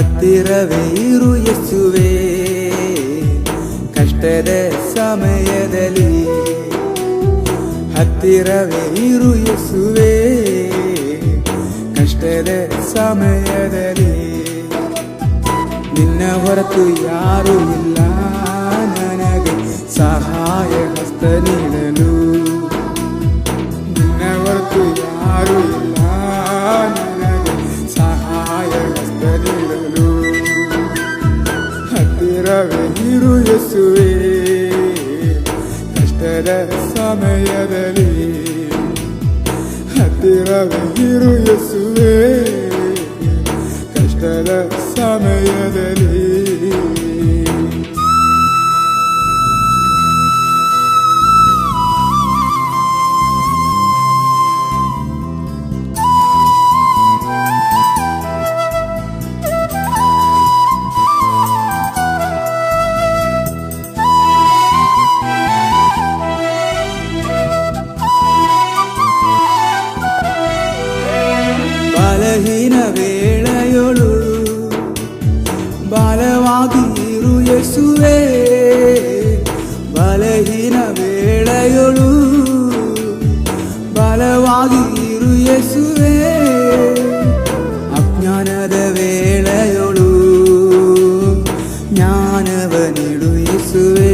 ಹತ್ತಿರವೇ ಇರು ಯೇಸುವೆ. ಕಷ್ಟದ ಸಮಯದಲ್ಲಿ ಹತ್ತಿರವೇ ಇರು ಯೇಸುವೆ. ಕಷ್ಟದ ಸಮಯದಲ್ಲಿ ನಿನ್ನ ಹೊರತು ಯಾರು ಇಲ್ಲ. ನನಗೆ ಸಹಾಯ ಹಸ್ತ ನೀಡಲು ಯೇಸುವೆ ಕಷ್ಟದ ಸಮಯದಲ್ಲಿ ಹತ್ತಿರವೇ ಇರು ಯೇಸುವೆ ಕಷ್ಟದ ಸಮಯದಲ್ಲಿ ಬಲಹೀನ ವೇಳೆಯೊಳು ಬಲವಾಗಿ ಇರು ಯೇಸುವೆ ಬಲಹೀನ ವೇಳೆಯೊಳು ಬಲವಾಗಿ ಇರು ಯೇಸುವೆ ಅಜ್ಞಾನದ ವೇಳೆಯೊಳು ಜ್ಞಾನವ ನೀಡು ಯೇಸುವೆ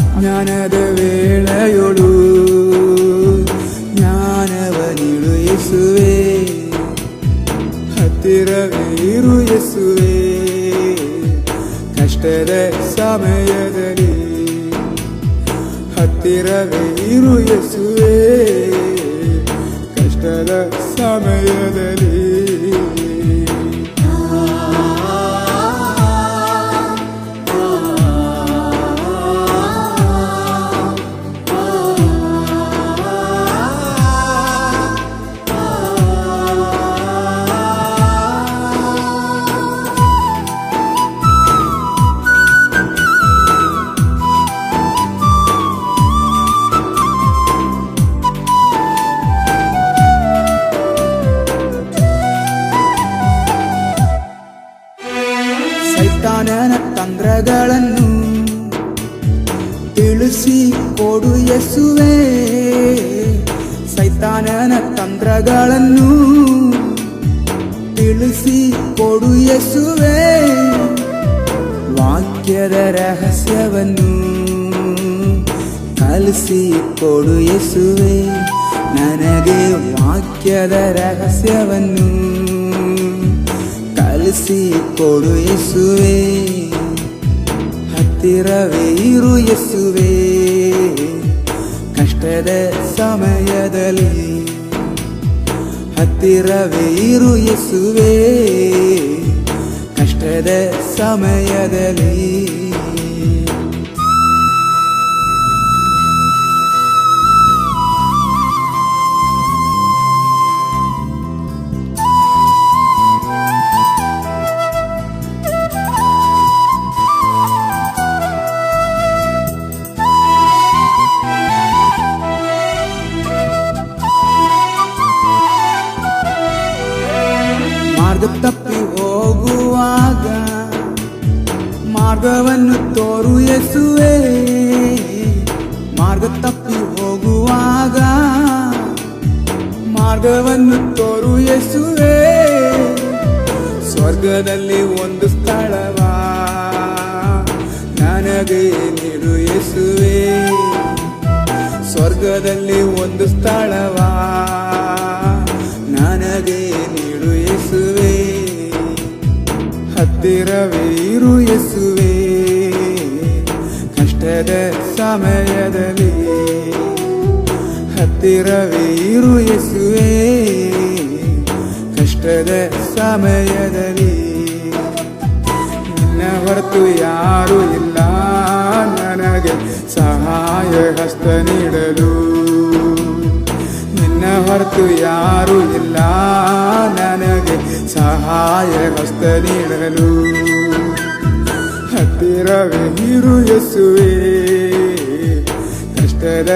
ಅಜ್ಞಾನದ ವೇಳೆಯೊಳು ಇರು ಎಸುವೆ. ಕಷ್ಟದ ಸಮಯದಲ್ಲಿ ಹತ್ತಿರವೇ ಇರು ಎಸುವೆ. ಕಷ್ಟದ ಸಮಯದಲ್ಲಿ ಸೈತಾನನ ತಂತ್ರಗಳನ್ನು ತಿಳಿಸಿ ಕೊಡು ಎಸುವೆ ಸೈತಾನನ ತಂತ್ರಗಳನ್ನು ತಿಳಿಸಿ ಕೊಡು ಎಸುವೆ ವಾಕ್ಯದ ರಹಸ್ಯವನ್ನು ಕಲಿಸಿ ಕೊಡು ಎಸುವೆ ನನಗೆ ವಾಕ್ಯದ ರಹಸ್ಯವನ್ನು ಕಲಿಸಿ ಕೊಡುಯಿಸುವೆ ಹತ್ತಿರವೇ ಇರು ಎಸುವೆ ಕಷ್ಟದ ಸಮಯದಲ್ಲಿ ಹತ್ತಿರವೇ ಇರು ಎಸುವೆ ಕಷ್ಟದ ಸಮಯದಲ್ಲಿ ಮಾರ್ಗ ತಪ್ಪಿ ಹೋಗುವಾಗ ಮಾರ್ಗವನ್ನು ತೋರು ಎಸುವೆ ಮಾರ್ಗ ತಪ್ಪಿ ಹೋಗುವಾಗ ಮಾರ್ಗವನ್ನು ತೋರು ಎಸುವೆ ಸ್ವರ್ಗದಲ್ಲಿ ಒಂದು ಸ್ಥಳವ. ನನಗೆ ನೀರು ಎಸುವೆ ಸ್ವರ್ಗದಲ್ಲಿ ಒಂದು ಸ್ಥಳವಾ. ಹತ್ತಿರವೇ ಇರು ಯೇಸುವೆ. ಕಷ್ಟದ ಸಮಯದಲ್ಲಿ ಹತ್ತಿರವೇ ಇರು ಯೇಸುವೆ. ಕಷ್ಟದ ಸಮಯದಲ್ಲಿ ನಿನ್ನ ಹೊರತು ಯಾರು ಇಲ್ಲ. ನನಗೆ ಸಹಾಯ ಹಸ್ತ ನೀಡಲು ನಿನ್ನ ಹೊರತು ಯಾರು ಇಲ್ಲ. ನನಗೆ ಸಹಾಯ ಹಸ್ತ ನೀಡಲು ಹತ್ತಿರವೇ ಇರು ಯೇಸುವೆ ಕಷ್ಟದ